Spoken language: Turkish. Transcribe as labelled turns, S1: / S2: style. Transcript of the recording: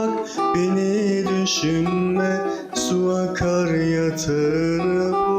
S1: bak beni düşünme Su akar yatağını